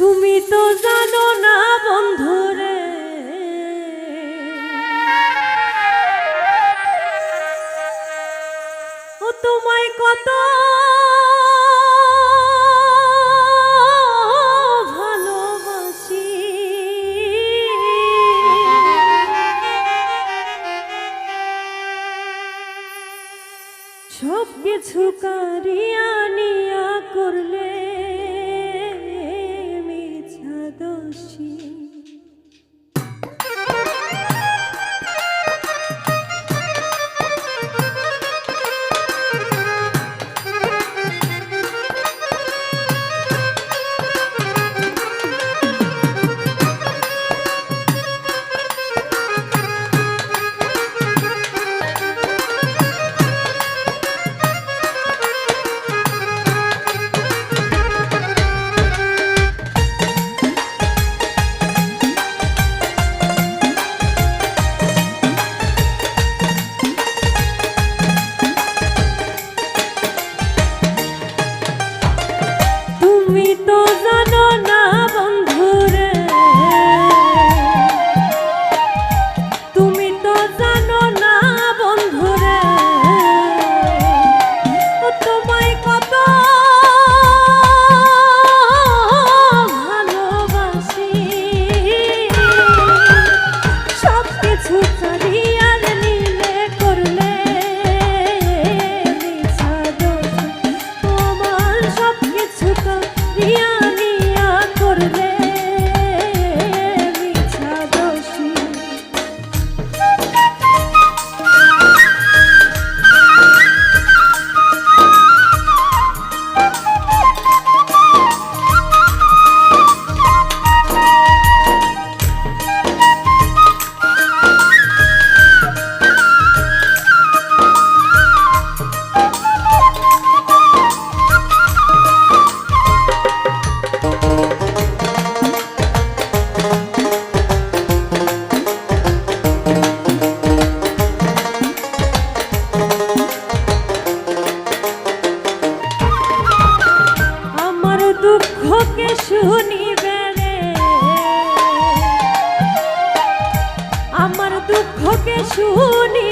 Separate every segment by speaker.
Speaker 1: তুমি তো জানো না বন্ধুরে। ও তোমায় কত দুঃখকে শুনিবে আমার দুঃখকে শুনি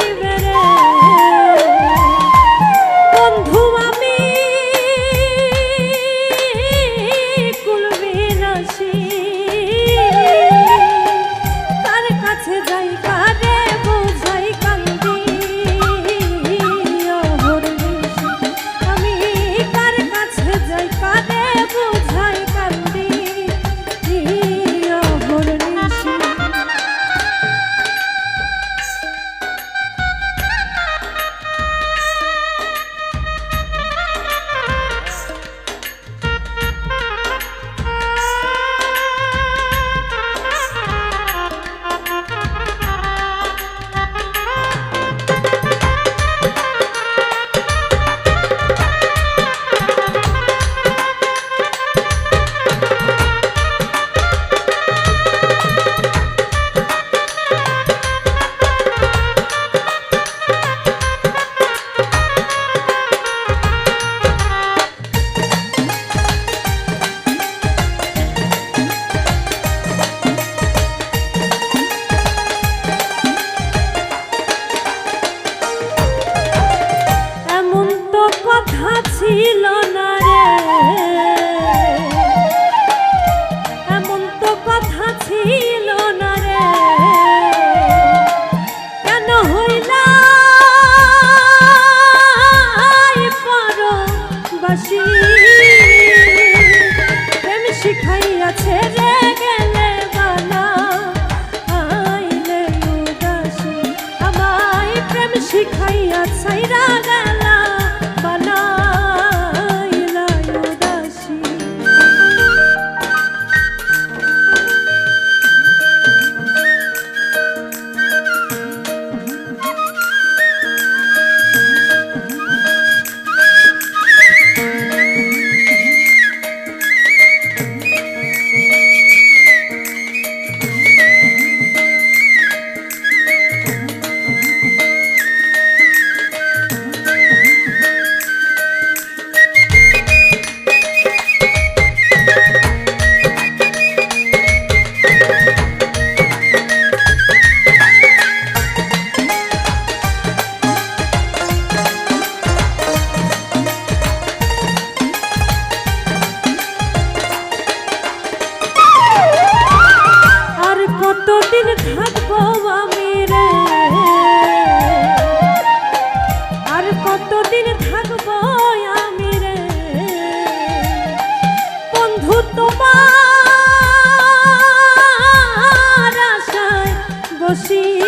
Speaker 1: আমি রে আর কতদিন থাকব রে? বন্ধু তোমার আশায় বসি।